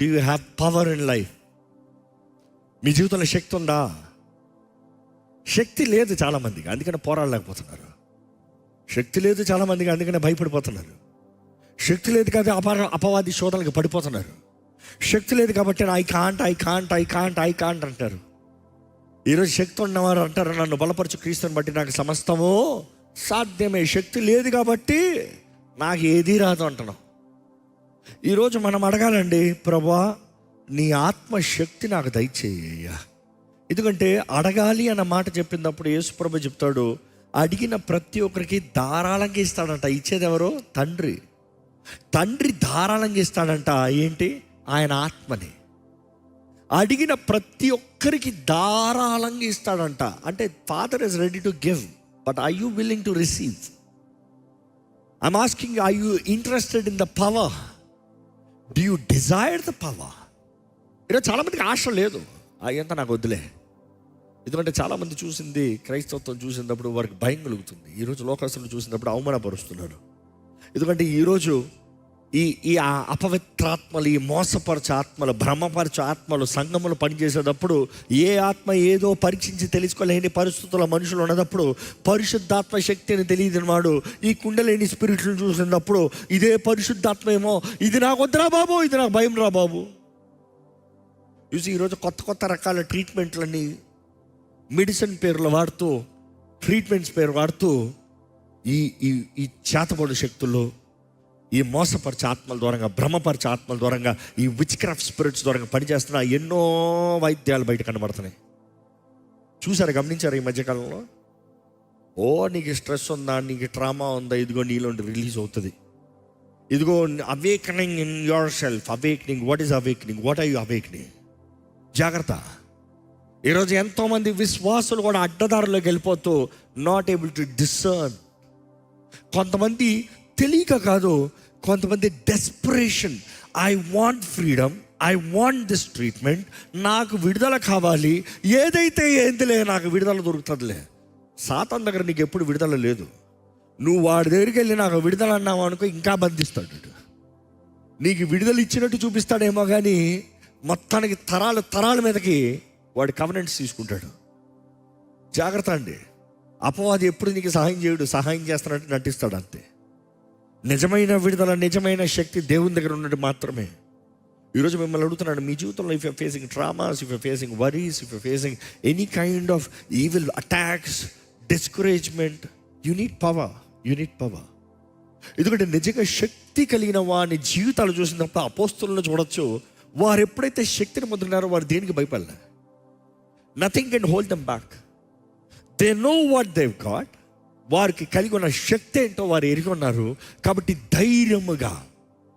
Do you have power in life మీ జీవితంలో శక్తి ఉందా? శక్తి లేదు చాలామందికి అందుకని పోరాడలేకపోతున్నారు. శక్తి లేదు చాలామందికి అందుకనే భయపడిపోతున్నారు. శక్తి లేదు కాబట్టి అపార అపవాది శోధనలకు పడిపోతున్నారు. శక్తి లేదు కాబట్టి I can't I can't I can't I can't అంటారు. ఈరోజు శక్తి ఉన్నవారు అంటారు నన్ను బలపరచు క్రీస్తుని బట్టి నాకు సమస్తము సాధ్యమే. శక్తి లేదు కాబట్టి నాకు ఏదీ రాదు అంటున్నాం. ఈరోజు మనం అడగాలండి ప్రభా నీ ఆత్మశక్తి నాకు దయచేయ్యా ఎందుకంటే అడగాలి అన్న మాట చెప్పినప్పుడు యేసుప్రభ చెప్తాడు అడిగిన ప్రతి ఒక్కరికి ధారాళంగా ఇస్తాడంట. ఇచ్చేది ఎవరు తండ్రి. తండ్రి ధారాళంగా ఇస్తాడంట. ఏంటి? ఆయన ఆత్మని. అడిగిన ప్రతి ఒక్కరికి ధారాళంగా ఇస్తాడంట. అంటే father is ready to give but I you willing to receive I'm asking I you interested in the power do you desire the power ఈరోజు చాలామందికి ఆశ లేదు. అయ్యంతా నాకు వద్దులే. ఎందుకంటే చాలామంది చూసింది క్రైస్తవత్వం చూసినప్పుడు వారికి భయం కలుగుతుంది. ఈరోజు లోకస్తులు చూసినప్పుడు అవమానపరుస్తున్నారు. ఎందుకంటే ఈరోజు ఈ ఈ అపవిత్రాత్మలు ఈ మోసపరచ ఆత్మలు భ్రమపరచ ఆత్మలు సంఘములు పనిచేసేటప్పుడు ఏ ఆత్మ ఏదో పరీక్షించి తెలుసుకోలేని పరిస్థితుల్లో మనుషులు ఉన్నదప్పుడు పరిశుద్ధాత్మ శక్తిని తెలియని వాడు ఈ కుండలేని స్పిరిట్లు చూసినప్పుడు ఇదే పరిశుద్ధాత్మ ఏమో ఇది నాకు వద్దురా బాబు ఇది నాకు భయం రా బాబు. చూసి ఈరోజు కొత్త కొత్త రకాల ట్రీట్మెంట్లన్నీ మెడిసిన్ పేర్లు వాడుతూ ట్రీట్మెంట్స్ పేరు వాడుతూ ఈ ఈ ఈ చేతబడు శక్తులు ఈ మోసపరిచే ఆత్మల దూరంగా భ్రమపరిచే ఆత్మల దూరంగా ఈ విచ్ క్రాఫ్ట్ స్పిరిట్స్ దూరంగా పనిచేస్తున్న ఎన్నో వైద్యాలు బయట కనబడుతున్నాయి. చూసారా గమనించారు ఈ మధ్యకాలంలో? ఓ నీకు స్ట్రెస్ ఉందా నీకు ట్రామా ఉందా ఇదిగో నీలో రిలీజ్ అవుతుంది. ఇదిగో awakening in yourself awakening what is awakening what are you awakening జాగ్రత్త. ఈరోజు ఎంతోమంది విశ్వాసులు కూడా అడ్డదారులోకి వెళ్ళిపోతూ నాట్ ఏబుల్ టు డిసర్న్ కొంతమంది తెలియక కాదు కొంతమంది desperation I want freedom I want this treatment నాకు విడుదల కావాలి ఏదైతే ఏందిలే నాకు విడుదల దొరుకుతుందిలే. సాతం దగ్గర నీకు ఎప్పుడు విడుదల లేదు. నువ్వు వాడి దగ్గరికి వెళ్ళి నాకు విడుదల అన్నావు అనుకో ఇంకా బంధిస్తాడు నీకు విడుదల ఇచ్చినట్టు చూపిస్తాడేమో కానీ మొత్తానికి తరాలు తరాల మీదకి వాడు కవనెంట్స్ తీసుకుంటాడు. జాగ్రత్త అండి. అపవాది ఎప్పుడు నీకు సహాయం చేయడు సహాయం చేస్తానంటే నటిస్తాడు అంతే. నిజమైన విడుదల నిజమైన శక్తి దేవుని దగ్గర ఉన్నట్టు మాత్రమే. ఈరోజు మిమ్మల్ని అడుగుతున్నాడు మీ జీవితంలో if you facing traumas if you facing worries if you facing any kind of evil attacks discouragement you need power you need power ఎందుకంటే నిజంగా శక్తి కలిగిన వారి జీవితాలు చూసినప్పుడు అపోస్తులను చూడొచ్చు. వారు ఎప్పుడైతే శక్తిని పొందుతున్నారో వారు దేనికి భయపడలే? Nothing can hold them back they know what they've got వారికి కలిగి ఉన్న శక్తి ఏంటో వారు ఎరిగి ఉన్నారు. కాబట్టి ధైర్యముగా